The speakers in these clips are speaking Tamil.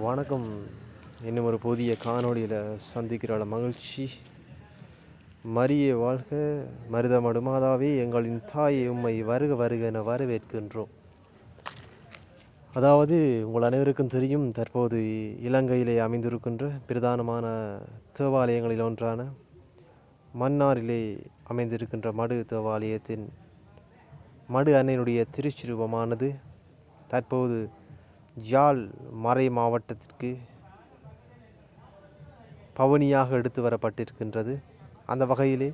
வணக்கம். இன்னும் ஒரு புதிய காணொளியில் சந்திக்கிற மகிழ்ச்சி. மரிய வாழ்க. மருதமடு மாதாவே எங்களின் தாயை உம்மை வருக வருக என வரவேற்கின்றோம். அதாவது உங்கள் அனைவருக்கும் தெரியும் தற்போது இலங்கையிலே அமைந்திருக்கின்ற பிரதானமான தேவாலயங்களில் ஒன்றான மன்னாரிலே அமைந்திருக்கின்ற மடு தேவாலயத்தின் மடு அன்னையினுடைய திருச்சிருவமானது தற்போது ஜாழ் மறை மாவட்டத்திற்கு பவனியாக எடுத்து வரப்பட்டிருக்கின்றது. அந்த வகையிலே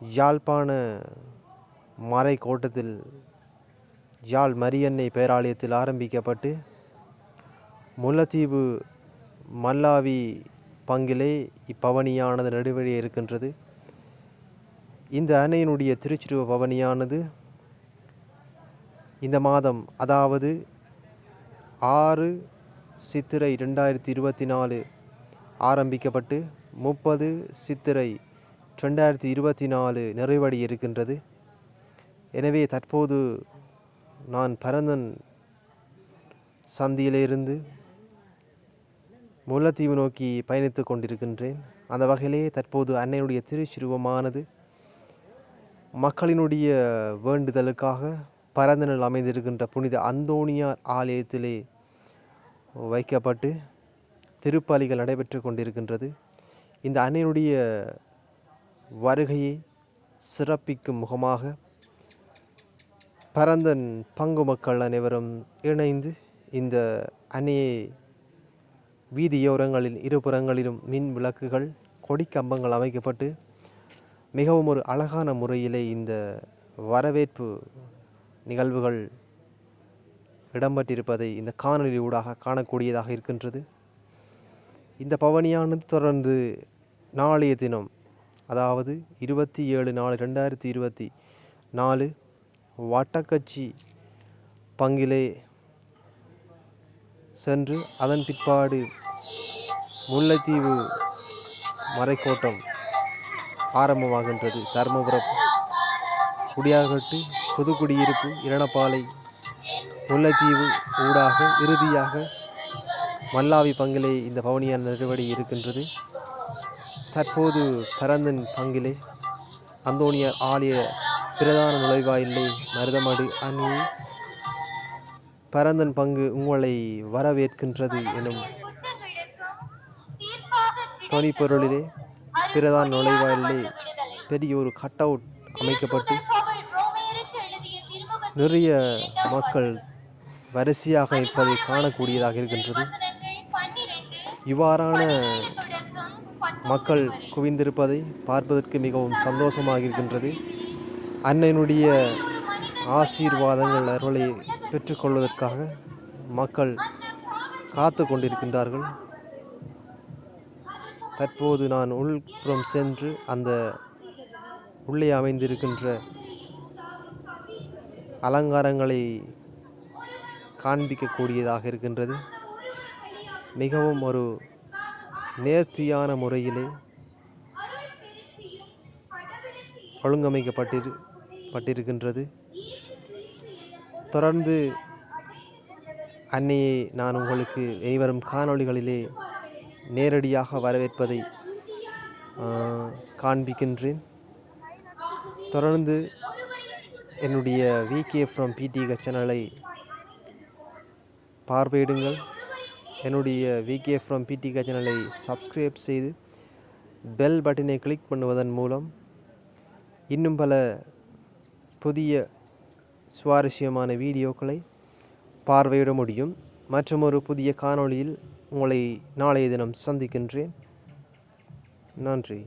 யாழ்ப்பாண மறை கோட்டத்தில் ஜாழ் மரியன்னை பேராலயத்தில் ஆரம்பிக்கப்பட்டு முல்லைத்தீவு மல்லாவி பங்கிலே இப்பவனியானது நடுவழி இருக்கின்றது. இந்த அன்னையினுடைய திருச்சிருவ பவனியானது இந்த மாதம் அதாவது ஆறு சித்திரை ரெண்டாயிரத்தி இருபத்தி நாலு ஆரம்பிக்கப்பட்டு முப்பது சித்திரை ரெண்டாயிரத்தி இருபத்தி நாலு நிறைவடி இருக்கின்றது. எனவே தற்போது நான் பரந்தன் சந்தியிலிருந்து முல்லைத்தீவு நோக்கி பயணித்து கொண்டிருக்கின்றேன். அந்த வகையிலே தற்போது அன்னையுடைய திருச்சிருவமானது மக்களினுடைய வேண்டுதலுக்காக பரந்தனில் அமைந்திருக்கின்ற புனித அந்தோணியார் ஆலயத்திலே வைக்கப்பட்டு திருப்பலிகள் நடைபெற்று கொண்டிருக்கின்றது. இந்த அன்னையினுடைய வருகையை சிறப்பிக்கும் முகமாக பரந்தன் பங்கு மக்கள் அனைவரும் இணைந்து இந்த அன்னையை வீதியோரங்களில் இருபுறங்களிலும் மின் விளக்குகள் கொடிக்கம்பங்கள் அமைக்கப்பட்டு மிகவும் ஒரு அழகான முறையிலே இந்த வரவேற்பு நிகழ்வுகள் இடம்பெற்றிருப்பதை இந்த காணொலி ஊடாக காணக்கூடியதாக இருக்கின்றது. இந்த பவனியானது தொடர்ந்து நாளைய தினம் அதாவது இருபத்தி ஏழு நாலு ரெண்டாயிரத்தி இருபத்தி நாலு வட்டக்கட்சி பங்கிலே சென்று அதன் பிற்பாடு முல்லைத்தீவு மறைக்கோட்டம் ஆரம்பமாகின்றது. தருமபுரம் குடியாகட்டு புதுக்குடியிருப்பு இரணப்பாலை முல்லைத்தீவு ஊடாக இறுதியாக மல்லாவி பங்கிலே இந்த பவனியான நெருவடி இருக்கின்றது. தற்போது பரந்தன் பங்கிலே அந்தோனியார் ஆலய பிரதான நுழைவாயிலே மருதமடு அணி பரந்தன் பங்கு உங்களை வரவேற்கின்றது எனும் தொனிப்பொருளிலே பிரதான நுழைவாயிலே பெரிய ஒரு கட் அவுட் அமைக்கப்பட்டு நிறைய மக்கள் வரிசையாக இருப்பதை காணக்கூடியதாக இருக்கின்றது. இவ்வாறான மக்கள் குவிந்திருப்பதை பார்ப்பதற்கு மிகவும் சந்தோஷமாக இருக்கின்றது. அன்னையினுடைய ஆசீர்வாதங்கள் அருளை பெற்றுக்கொள்வதற்காக மக்கள் காத்து கொண்டிருக்கின்றார்கள். தற்போது நான் உள்புறம் சென்று அந்த உள்ளே அமைந்திருக்கின்ற அலங்காரங்களை காண்பிக்கக்கூடியதாக இருக்கின்றது. மிகவும் ஒரு நேர்த்தியான முறையிலே ஒழுங்கமைக்கப்பட்டிரு பட்டிருக்கின்றது. தொடர்ந்து அன்னையை நான் உங்களுக்கு இனிவரும் காணொளிகளிலே நேரடியாக வரவேற்பதை காண்பிக்கின்றேன். தொடர்ந்து என்னுடைய விகே ஃப்ரம் பிடிக சேனலை பார்வையிடுங்கள். என்னுடைய விகே ஃப்ரம் பிடிக சேனலை சப்ஸ்கிரைப் செய்து பெல் பட்டனை கிளிக் பண்ணுவதன் மூலம் இன்னும் பல புதிய சுவாரஸ்யமான வீடியோக்களை பார்வையிட முடியும். மற்றும் ஒரு புதிய காணொளியில் உங்களை நாளைய தினம் சந்திக்கின்றேன். நன்றி.